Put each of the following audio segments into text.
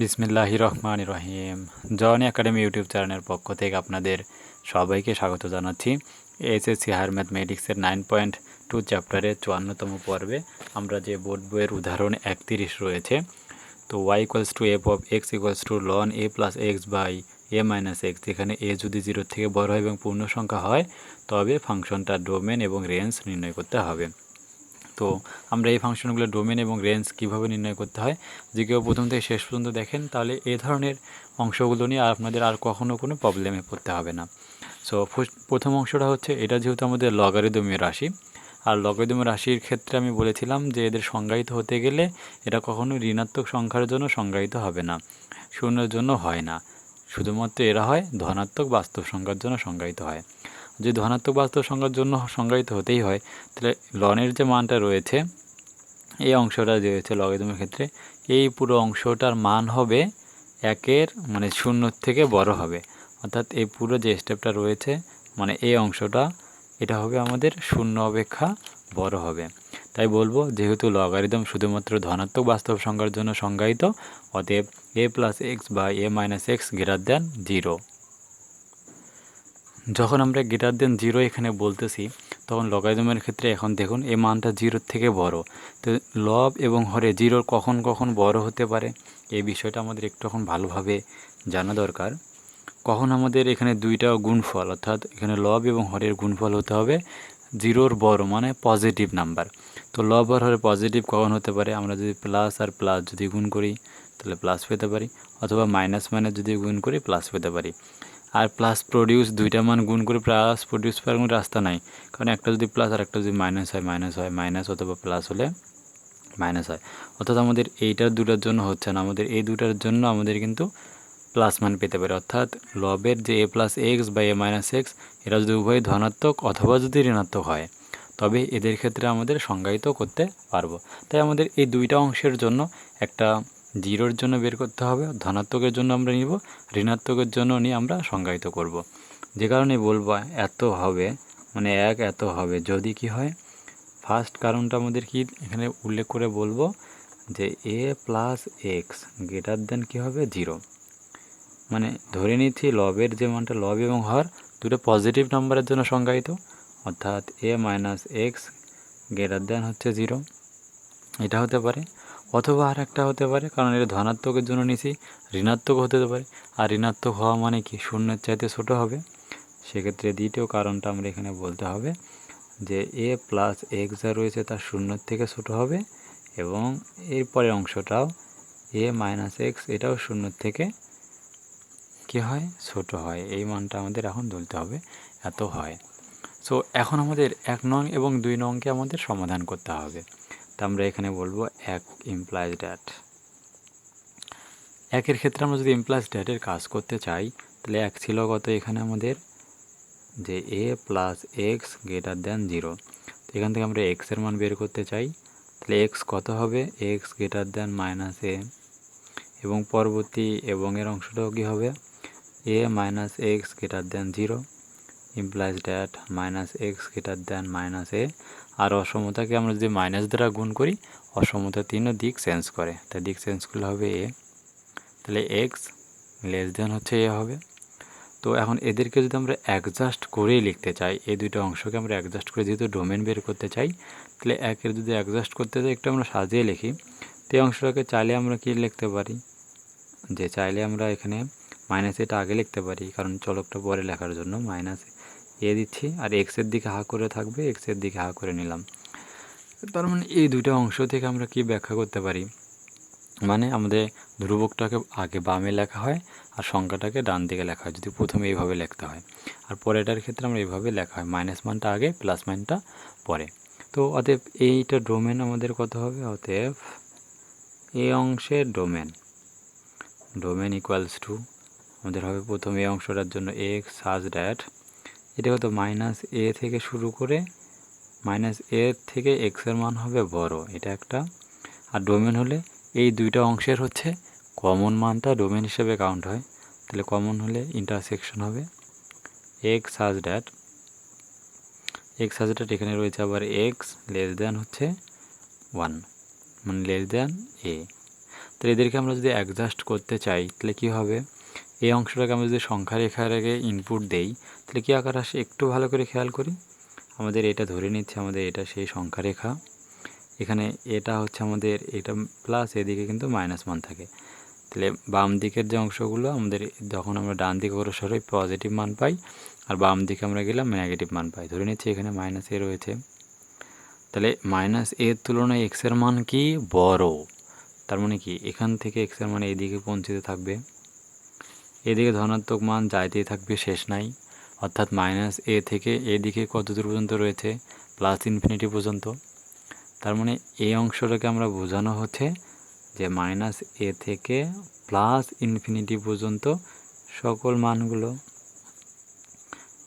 বিসমিল্লাহি রহমান রহিম। জন একাডেমি ইউটিউব চ্যানেলের পক্ষ থেকে আপনাদের সবাইকে স্বাগত জানাচ্ছি। এসএসসি হায়ার ম্যাথমেটিক্সের নাইন পয়েন্ট টু চ্যাপ্টারের চুয়ান্নতম পর্বে আমরা যে বোর্ড বইয়ের উদাহরণ একত্রিশ রয়েছে, তো Y equals to F of X equals to ln A plus X by A minus X যেখানে এ যদি জিরোর থেকে বড় হয় এবং পূর্ণ সংখ্যা হয়, তবে ফাংশনটার ডোমেন এবং রেঞ্জ নির্ণয় করতে হবে। তো আমরা এই ফাংশনগুলো ডোমেন এবং রেঞ্জ কীভাবে নির্ণয় করতে হয়? যে কেউ প্রথম থেকে শেষ পর্যন্ত দেখেন, তাহলে এই ধরনের অংশগুলো নিয়ে আপনাদের আর কখনও কোনো প্রবলেমে পড়তে হবে না। সো প্রথম অংশটা হচ্ছে, এটা যেহেতু আমাদের লগারিদমীয় রাশি, আর লগারিদমীয় রাশির ক্ষেত্রে আমি বলেছিলাম যে এদের সংজ্ঞায়িত হতে গেলে এটা কখনো ঋণাত্মক সংখ্যার জন্য সংজ্ঞায়িত হবে না, শূন্যের জন্য হয় না। শুধুমাত্র এরা হয় ধনাত্মক বাস্তব সংখ্যার জন্য সংজ্ঞায়িত হয়। যদি ধনাত্মক বাস্তব সংখ্যার জন্য সংজ্ঞায়িত হতেই হয়, তাহলে লনের যে মানটা রয়েছে, এই অংশটা হচ্ছে লগারিদমের ক্ষেত্রে, এই পুরো অংশটার মান হবে একের মানে শূন্যর থেকে বড় হবে। অর্থাৎ এই পুরো যে স্টেপটা রয়েছে মানে এই অংশটা, এটা হবে আমাদের শূন্য অপেক্ষা বড় হবে। তাই বলব, যেহেতু লগারিদম শুধুমাত্র ধনাত্মক বাস্তব সংখ্যার জন্য সংজ্ঞায়িত, অতএব এ প্লাস এক্স বা A minus X greater than zero যখন আমরা গ্রেটার দেন জিরো এখানে বলতেছি, তখন লগারিদমের ক্ষেত্রে এখন দেখুন এই মানটা জিরোর থেকে বড়। তো লব এবং হরে জিরোর কখন কখন বড় হতে পারে, এই বিষয়টা আমাদের একটু এখন ভালোভাবে জানা দরকার। কখন আমাদের এখানে দুইটা গুণফল, অর্থাৎ এখানে লব এবং হরের গুণফল হতে হবে জিরোর বড় মানে পজিটিভ নাম্বার তো লব আর হরে পজিটিভ কখন হতে পারে, আমরা যদি প্লাস আর প্লাস যদি গুণ করি, তাহলে প্লাস পেতে পারি, অথবা মাইনাস মাইনাস যদি গুণ করি প্লাস পেতে পারি। আর প্লাস প্রডিউস দুইটা মান গুণ করে প্লাস প্রডিউস পাওয়ার কোনো রাস্তা নাই। কারণ একটা যদি প্লাস আর একটা যদি মাইনাস হয় মাইনাস হয় মাইনাস অথবা প্লাস হলে মাইনাস হয়। অর্থাৎ আমাদের এইটার দুটার জন্য হচ্ছে না। আমাদের এই দুটার জন্য আমাদের কিন্তু প্লাস মান পেতে পারে। অর্থাৎ লবের যে এ প্লাস এক্স বা এ মাইনাস এক্স এরা যদি উভয় ধনাত্মক অথবা যদি ঋণাত্মক হয়, তবে এদের ক্ষেত্রে আমাদের সংজ্ঞায়িত করতে পারব। তাই আমাদের এই দুইটা অংশের জন্য একটা জিরোর জন্য বের করতে হবে, ধনাত্মকের জন্য আমরা নিব, ঋণাত্মকের জন্য নিয়ে আমরা সংজ্ঞায়িত করব। যে কারণে বলব, এত হবে মানে এক এত হবে। যদি কি হয় ফার্স্ট কারণটা আমাদের কি এখানে উল্লেখ করে বলব, যে A plus X greater than কী হবে? জিরো মানে ধরে নিচ্ছি লবের যে মানটা লব এবং হর, দুটো পজিটিভ নাম্বারের জন্য সংজ্ঞায়িত, অর্থাৎ A minus X greater than হচ্ছে জিরো এটা হতে পারে অথবা আর একটা হতে পারে, কারণ এটা ধনাত্মকের জন্য নিছি, ঋণাত্মক হতে পারে। আর ঋণাত্মক হওয়া মানে কি? শূন্যের চাইতে ছোটো হবে। সেক্ষেত্রে দ্বিতীয় কারণটা আমরা এখানে বলতে হবে যে এ প্লাস এক্স যা রয়েছে তার শূন্যর থেকে ছোটো হবে এবং এরপরের অংশটাও এ মাইনাস এক্স, এটাও শূন্যর থেকে কী হয়? ছোট হয়। এই মানটা আমাদের এখন তুলতে হবে, এত হয়। সো এখন আমাদের এক নং এবং দুই নংকে আমাদের সমাধান করতে হবে। তা আমরা এখানে বলব এক ইমপ্লাইজ ড্যাট একের ক্ষেত্রে আমরা যদি ইমপ্লাইজ ড্যাটের কাজ করতে চাই, তাহলে এক ছিল কত এখানে আমাদের? যে A plus X greater than zero তো এখান থেকে আমরা এক্সের মান বের করতে চাই, তাহলে এক্স কত হবে? X greater than minus A এবং পরবর্তী এবং এর অংশটাও কী হবে? A minus X greater than zero implies that minus X greater than minus A আর অসমতাকে আমরা যদি মাইনাস দ্বারা গুণ করি, অসমতা তিনও দিক চেঞ্জ করে। তাই দিক চেঞ্জ করলে হবে এ তাহলে এক্স লেস দেন হচ্ছে এ হবে। তো এখন এদেরকে যদি আমরা অ্যাডজাস্ট করেই লিখতে চাই, এই দুইটা অংশকে আমরা অ্যাডজাস্ট করে যেহেতু ডোমেন বের করতে চাই, তাহলে একের যদি অ্যাডজাস্ট করতে চাই একটু আমরা সাজিয়ে লিখি। তো এই অংশটাকে চাইলে আমরা কী লিখতে পারি? যে চাইলে আমরা এখানে মাইনাস এটা আগে লিখতে পারি, কারণ চলকটা পরে লেখার জন্য মাইনাস এ দিচ্ছি। আর এক্সের দিকে হা করে থাকবে এক্সের দিকে হা করে নিলাম। তার মানে এই দুইটা অংশ থেকে আমরা কি ব্যাখ্যা করতে পারি? মানে আমাদের ধ্রুবকটাকে আগে বামে লেখা হয় আর সংখ্যাটাকে ডান দিকে লেখা হয়, যদি প্রথমে এইভাবে লিখতে হয়। আর পরেটার ক্ষেত্রে আমরা এইভাবে লেখা হয় মাইনাস মানটা আগে প্লাস মানটা পরে। তো অতএব এইটা ডোমেন আমাদের কত হবে? অতএব এই অংশের ডোমেন ডোমেন ইকুয়ালস টু আমাদের হবে প্রথম এই অংশটার জন্য এক্স সাজ ড্যাট এটা হতো মাইনাস এ থেকে শুরু করে মাইনাস এ থেকে এক্সের মান হবে বড়। এটা একটা। আর ডোমেন হলে এই দুইটা অংশের হচ্ছে কমন মানটা ডোমেন হিসেবে কাউন্ট হয়। তাহলে কমন হলে ইন্টারসেকশন হবে x such that x such that এখানে রয়েছে আবার এক্স লেস দেন হচ্ছে ওয়ান মানে লেস দেন এ তো এদেরকে আমরা যদি অ্যাডজাস্ট করতে চাই, তাহলে কী হবে? এই অংশটাকে আমরা যদি সংখ্যা রেখার আগে ইনপুট দেই, তাহলে কী আকার আসে? একটু ভালো করে খেয়াল করি। আমাদের এটা ধরে নিচ্ছে, আমাদের এটা সেই সংখ্যা রেখা। এখানে এটা হচ্ছে আমাদের, এটা প্লাস এদিকে কিন্তু মাইনাস মান থাকে। তাহলে বাম দিকের যে অংশগুলো, আমাদের যখন আমরা ডান দিকে অগ্রসর হই পজিটিভ মান পাই, আর বাম দিকে আমরা গেলাম নেগেটিভ মান পাই। ধরে নিচ্ছি এখানে মাইনাস এ রয়েছে। তাহলে মাইনাস এর তুলনায় এক্সের মান কি? বড়। তার মানে কি? এখান থেকে এক্সের মান এইদিকে পৌঁছতে থাকবে। এদিকে ধনাত্মক মান যাইতেই থাকবে, শেষ নাই। অর্থাৎ মাইনাস এ থেকে এদিকে কত দূর পর্যন্ত রয়েছে? প্লাস ইনফিনিটি পর্যন্ত। তার মানে এই অংশটাকে আমরা বোঝানো হচ্ছে যে মাইনাস এ থেকে প্লাস ইনফিনিটি পর্যন্ত সকল মানগুলো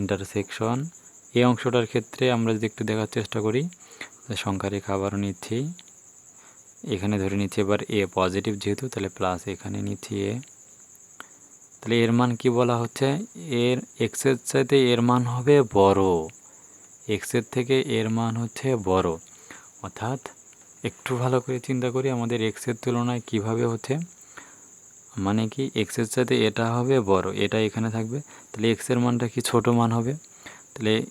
ইন্টারসেকশন এই অংশটার ক্ষেত্রে আমরা যদি একটু দেখার চেষ্টা করি সংখ্যা রেখা আবারও নিচ্ছি। এখানে ধরে নিচ্ছি এবার এ পজিটিভ যেহেতু, তাহলে প্লাস এখানে নিচ্ছি এ তাহলে এর মান কি বলা হচ্ছে? এর এক্সের চাইতে এর মান হবে বড়। এক্সের থেকে এর মান হচ্ছে বড়। অর্থাৎ একটু ভালো করে চিন্তা করি, আমাদের এক্সের তুলনায় কীভাবে হচ্ছে? মানে কি এক্সের সাথে এটা হবে বড়, এটা এখানে থাকবে। তাহলে এক্সের মানটা কি ছোট মান হবে? তাহলে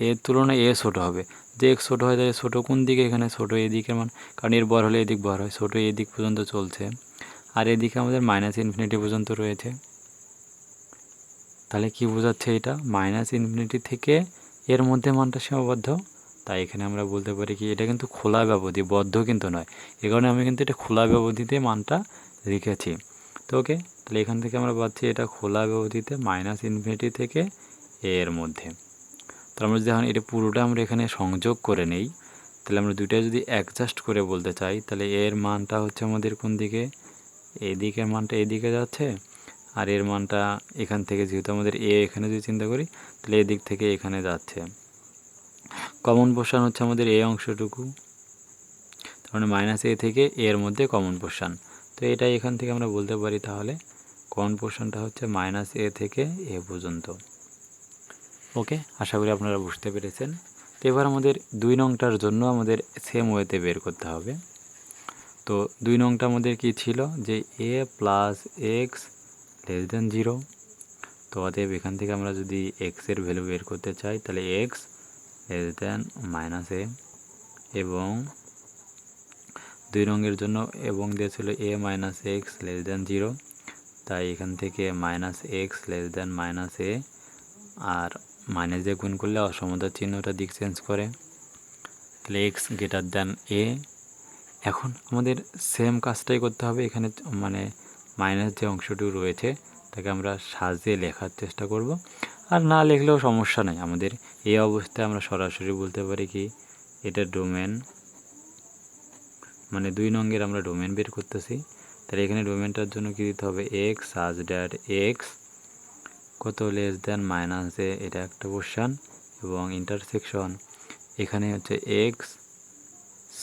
এর তুলনায় এ ছোট হবে। যে এক্স ছোটো হয়, তাহলে ছোটো কোন দিকে? এখানে ছোটো এদিকের মান। কারণ এর বড় হলে এদিক বড় হয়, ছোটো এদিক পর্যন্ত চলছে। আর এদিকে আমাদের মাইনাস ইনফিনিটি পর্যন্ত রয়েছে। তাহলে কি বোঝাচ্ছে এটা? মাইনাস ইনফিনিটি থেকে এর মধ্যে মানটা সীমাবদ্ধ। তাই এখানে আমরা বলতে পারি কি, এটা কিন্তু খোলা ব্যবধি, বদ্ধ কিন্তু নয়। এ কারণে আমি কিন্তু এটা খোলা ব্যবধিতে মানটা লিখেছি তো ওকে, তাহলে এখান থেকে আমরা পাচ্ছি এটা খোলা ব্যবধিতে মাইনাস ইনফিনিটি থেকে এর মধ্যে। তাহলে আমরা যদি এখন এটা পুরোটা আমরা এখানে সংযোগ করে নেই, তাহলে আমরা দুইটা যদি অ্যাডজাস্ট করে বলতে চাই, তাহলে এর মানটা হচ্ছে আমাদের কোন দিকে? এদিকের মানটা এদিকে যাচ্ছে? আর এর মানটা এখান থেকে যেহেতু আমাদের এ এখানে যদি চিন্তা করি, তাহলে এদিক থেকে এখানে যাচ্ছে। কমন পোর্শান হচ্ছে আমাদের এ অংশটুকু। তার মানে মাইনাস এ থেকে এর মধ্যে কমন পোর্শান তো এটাই এখান থেকে আমরা বলতে পারি তাহলে কমন পোর্শনটা হচ্ছে মাইনাস এ থেকে এ পর্যন্ত। ওকে আশা করি আপনারা বুঝতে পেরেছেন। তো এবার আমাদের দুই নংটার জন্য আমাদের সেম ওয়েতে বের করতে হবে। তো দুই নংটা আমাদের কি ছিল? যে A plus X less than zero তো অতএব এখান থেকে আমরা যদি এক্সের ভ্যালু বের করতে চাই, তাহলে X less than minus A এবং দুই রঙের জন্য এবং দিয়েছিল A minus X less than zero তাই এখান থেকে minus X less than minus A R minus দিয়ে গুণ করলে অসমতার চিহ্নটা দিক চেঞ্জ করে। তাহলে এক্স গ্রেটার দেন এ এখন আমাদের সেম কাজটাই করতে হবে এখানে মানে মাইনাস যে অংশটুকু রয়েছে, তাকে আমরা সাজিয়ে লেখার চেষ্টা করব। আর না লিখলেও সমস্যা নেই। আমাদের এই অবস্থায় আমরা সরাসরি বলতে পারি কি, এটা ডোমেন মানে দুই নঙ্গের আমরা ডোমেন বের করতেছি। তাহলে এখানে ডোমেনটার জন্য কী দিতে হবে? এক্স সাজ ড্যাট এক্স কত লেস দেন মাইনাস মাইনাসে এটা একটা কোশ্চান এবং ইন্টারসেকশন এখানে হচ্ছে X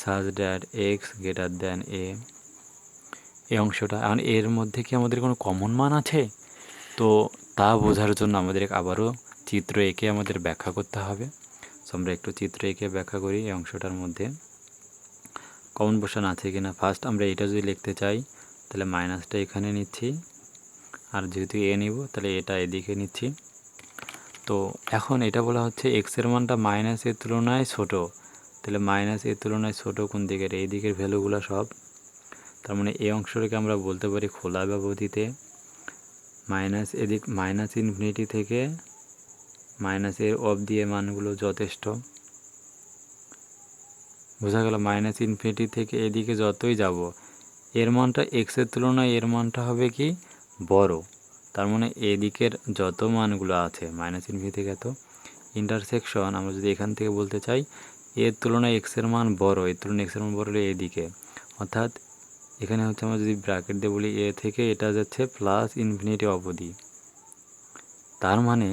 such that X greater than A এই অংশটা। এখন এর মধ্যে কি আমাদের কোনো কমন মান আছে? তো তা বোঝার জন্য আমাদের আবারও চিত্র এঁকে আমাদের ব্যাখ্যা করতে হবে। সো আমরা একটু চিত্র এঁকে ব্যাখ্যা করি এই অংশটার মধ্যে। কমন পোর্শন আছে কি না ফার্স্ট আমরা এটা যদি লিখতে চাই, তাহলে মাইনাসটা এখানে নিচ্ছি। আর যেহেতু এ নিব, তাহলে এটা এদিকে নিচ্ছি। তো এখন এটা বলা হচ্ছে এক্সের মানটা মাইনাসের তুলনায় ছোট। তাহলে মাইনাস এর তুলনায় ছোট কোন দিকের? এই দিকের ভ্যালুগুলো সব তার মানে এই অংশটাকে আমরা বলতে পারি খোলা ব্যবধিতে মাইনাস এদিক মাইনাস ইনফিনিটি থেকে মাইনাসের অফ দিয়ে মানগুলো যথেষ্ট। বোঝা গেল মাইনাস ইনফিনিটি থেকে এদিকে যতই যাব, এর মানটা এক্সের তুলনায় এর মানটা হবে কি বড়। তার মানে এদিকের যত মানগুলো আছে মাইনাস ইনফিনিটি থেকে এত ইন্টারসেকশন আমরা যদি এখান থেকে বলতে চাই, এর তুলনায় এক্সের মান বড়, এর তুলনায় এক্সের মান বড় হলে এদিকে। অর্থাৎ এখানে হচ্ছে আমরা যদি ব্র্যাকেট দিয়ে বলি এ থেকে এটা যাচ্ছে প্লাস ইনফিনিটি অবধি। তার মানে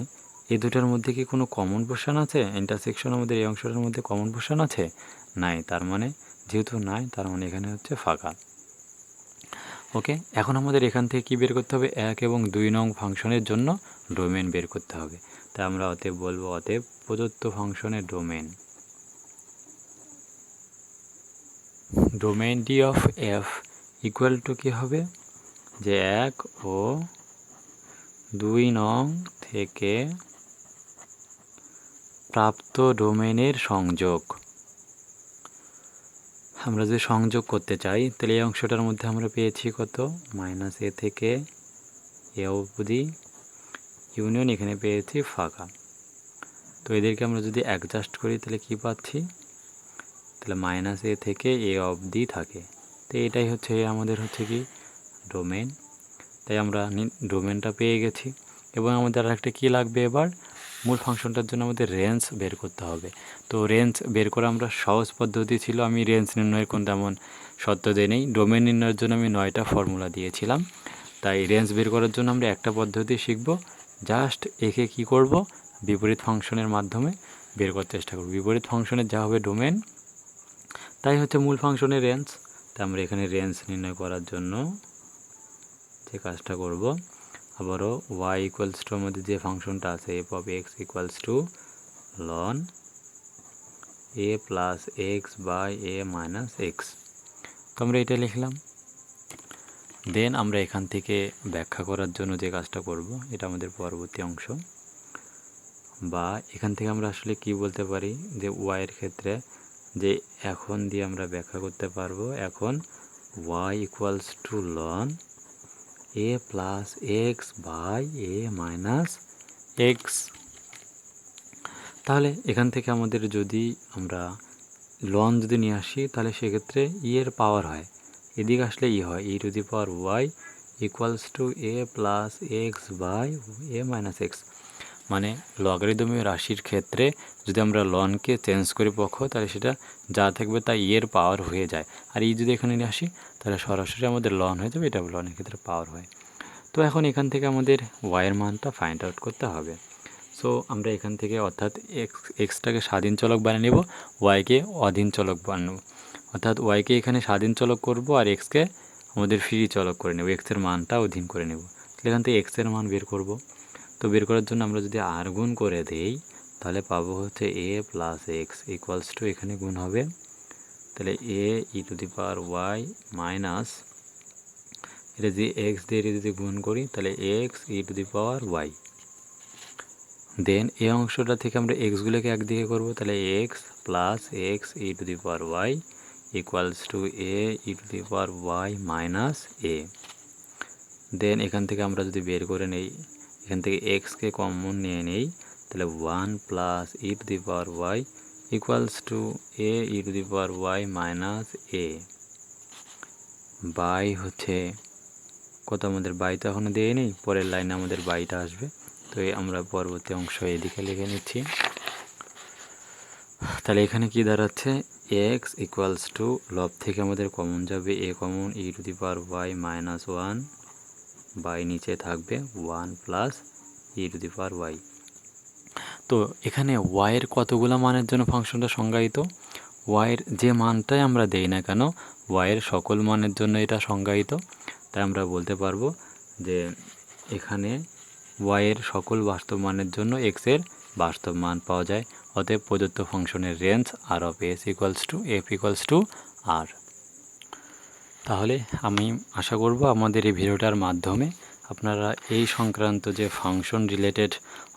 এই দুটার মধ্যে কি কোনো কমন পোর্শন আছে? ইন্টারসেকশন আমাদের এই অংশটার মধ্যে কমন পোর্শন আছে? নাই, তার মানে যেহেতু নাই, তার মানে এখানে হচ্ছে ফাঁকা। ওকে এখন আমাদের এখান থেকে কি বের করতে হবে? এক এবং দুই নং ফাংশনের জন্য ডোমেন বের করতে হবে। তাই আমরা অতএব বলব অতএব প্রদত্ত ফাংশনের domain D of F equal to কী হবে? যে এক ও দুই নং থেকে প্রাপ্ত ডোমেনের সংযোগ। আমরা যদি সংযোগ করতে চাই, তাহলে এই অংশটার মধ্যে আমরা পেয়েছি কত? মাইনাস এ থেকে এ অবধি ইউনিয়ন এখানে পেয়েছি ফাঁকা। তো এদেরকে আমরা যদি অ্যাডজাস্ট করি, তাহলে কি পাচ্ছি? তাহলে মাইনাস এ থেকে এ অবধি থাকে। তো এটাই হচ্ছে আমাদের হচ্ছে কি ডোমেন তাই আমরা ডোমেনটা পেয়ে গেছি। এবং আমাদের আর একটা কী লাগবে এবার? মূল ফাংশনটার জন্য আমাদের রেঞ্জ বের করতে হবে। তো রেঞ্জ বের করা আমরা সহজ পদ্ধতি ছিল। আমি রেঞ্জ নির্ণয়ের কোন তেমন সত্য দিয়ে নেই। ডোমেন নির্ণয়ের জন্য আমি নয়টা ফর্মুলা দিয়েছিলাম। তাই রেঞ্জ বের করার জন্য আমরা একটা পদ্ধতি শিখব। জাস্ট একে কি করব? বিপরীত ফাংশনের মাধ্যমে বের করার চেষ্টা করব। বিপরীত ফাংশনের যা হবে ডোমেন তাই হচ্ছে মূল ফাংশনের রেঞ্জ তাই আমরা এখানে রেঞ্জ নির্ণয় করার জন্য যে কাজটা করব, আবারও ওয়াই ইকুয়ালস টু আমাদের যে ফাংশনটা আছে F of X equals to ln A plus X by A minus X তো আমরা এটা লিখলাম। দেন আমরা এখান থেকে ব্যাখ্যা করার জন্য যে কাজটা করব, এটা আমাদের পরবর্তী অংশ। বা এখান থেকে আমরা আসলে কি বলতে পারি যে ওয়াইয়ের ক্ষেত্রে যে এখন দিয়ে আমরা ব্যাখ্যা করতে পারব, এখন Y equals to ln A plus X by A minus X তাহলে এখান থেকে আমাদের যদি আমরা লন যদি নিয়ে আসি, তাহলে সেক্ষেত্রে ই এর পাওয়ার হয়। এদিকে আসলে ই হয় E to the power Y equals to A plus X by A minus X মানে লগারিদমীয় রাশির ক্ষেত্রে যদি আমরা লনকে চেঞ্জ করি পক্ষ, তাহলে সেটা যা থাকবে তা ইয়ের পাওয়ার হয়ে যায়। আর ই যদি এখানে নিয়ে আসি, তাহলে সরাসরি আমাদের লন হয়ে যাবে, এটা লনের ক্ষেত্রে পাওয়ার হয়। তো এখন এখান থেকে আমাদের ওয়াইয়ের মানটা ফাইন্ড আউট করতে হবে। সো আমরা এখান থেকে অর্থাৎ এক্স এক্সটাকে স্বাধীন চলক বানিয়ে নেব ওয়াইকে অধীন চলক বানাবো। অর্থাৎ ওয়াইকে এখানে স্বাধীন চলক করব আর এক্সকে আমাদের ফ্রি চলক করে নেব এক্সের মানটা অধীন করে নেব। তাহলে এখান থেকে এক্সের মান বের করব। তো বের করার জন্য আমরা যদি আর গুণ করে দেই, তাহলে পাবো হচ্ছে A plus X equals to এখানে গুণ হবে। তাহলে A E to the power Y minus এটা যদি এক্স দিয়ে যদি গুণ করি, তাহলে X E to the power Y then এই অংশটা থেকে আমরা এক্সগুলোকে একদিকে করব, তাহলে X plus X E to the power Y equals to A E to the power Y minus A then এখান থেকে আমরা যদি বের করে নেই এখান থেকে এক্সকে কমন নিয়ে নেই, তাহলে one plus E to the power Y equals to A E to the power Y minus A by হচ্ছে কত আমাদের বাই তো এখনও দিয়ে নেই পরের লাইনে আমাদের বাইটা আসবে। তো আমরা পরবর্তী অংশ এদিকে লিখে নিচ্ছি। তাহলে এখানে কি দাঁড়াচ্ছে? এক্স ইকুয়ালস টু লব থেকে আমাদের কমন যাবে A common E to the power Y minus one by নিচে থাকবে one plus E to the power Y. তো এখানে ওয়াইয়ের কতগুলো মানের জন্য ফাংশনটা সংজ্ঞায়িত? ওয়াইয়ের যে মানটাই আমরা দেই না কেন ওয়াইয়ের সকল মানের জন্য এটা সংজ্ঞায়িত। তাই আমরা বলতে পারব যে এখানে ওয়াইয়ের সকল বাস্তব মানের জন্য এক্সের বাস্তব মান পাওয়া যায়। অতএব প্রদত্ত ফাংশনের range R of S equals to F equals to R তাহলে আমি আশা করব আমাদের এই ভিডিওটার মাধ্যমে আপনারা এই সংক্রান্ত যে ফাংশন রিলেটেড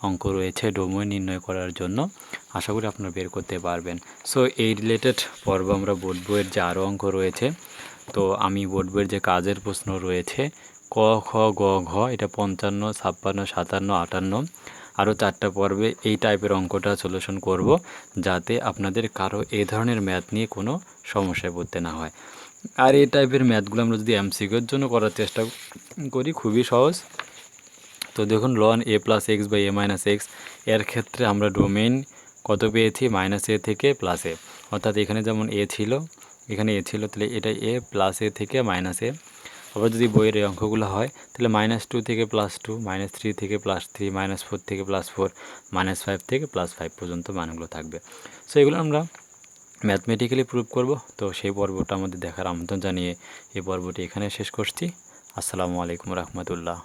অঙ্ক রয়েছে ডোমেন নির্ণয় করার জন্য আশা করি আপনারা বের করতে পারবেন। সো এই রিলেটেড পর্ব আমরা বোর্ড বইয়ের যে আরও অঙ্ক রয়েছে, তো আমি বোর্ড বইয়ের যে কাজের প্রশ্ন রয়েছে, ক, খ, গ, ঘ, এটা পঞ্চান্ন, ছাপ্পান্ন, সাতান্ন, আটান্ন আরও চারটা পর্বে এই টাইপের অঙ্কটা সলিউশন করব, যাতে আপনাদের কারও এই ধরনের ম্যাথ নিয়ে কোনো সমস্যায় পড়তে না হয়। আর এই টাইপের ম্যাথগুলো আমরা যদি এমসিকিউর জন্য করার চেষ্টা করি, খুবই সহজ। তো দেখুন ln A plus X by A minus এক্সের ক্ষেত্রে আমরা ডোমেইন কত পেয়েছি? মাইনাস এ থেকে প্লাস এ অর্থাৎ এখানে যেমন এ ছিল, এখানে এ ছিল, তাহলে এটা এ প্লাস এ থেকে মাইনাস এ আবার যদি বইয়ের অঙ্কগুলো হয়, তাহলে মাইনাস টু থেকে প্লাস টু মাইনাস থ্রি থেকে প্লাস থ্রি মাইনাস ফোর থেকে প্লাস ফোর মাইনাস ফাইভ থেকে প্লাস ফাইভ পর্যন্ত মানগুলো থাকবে। সো এগুলো আমরা ম্যাথমেটিক্যালি প্রুভ করব। তো সেই পর্বটা আমাদের দেখার আমন্ত্রণ জানিয়ে এই পর্বটি এখানে শেষ করছি। আসসালামু আলাইকুম রহমতুল্লাহ।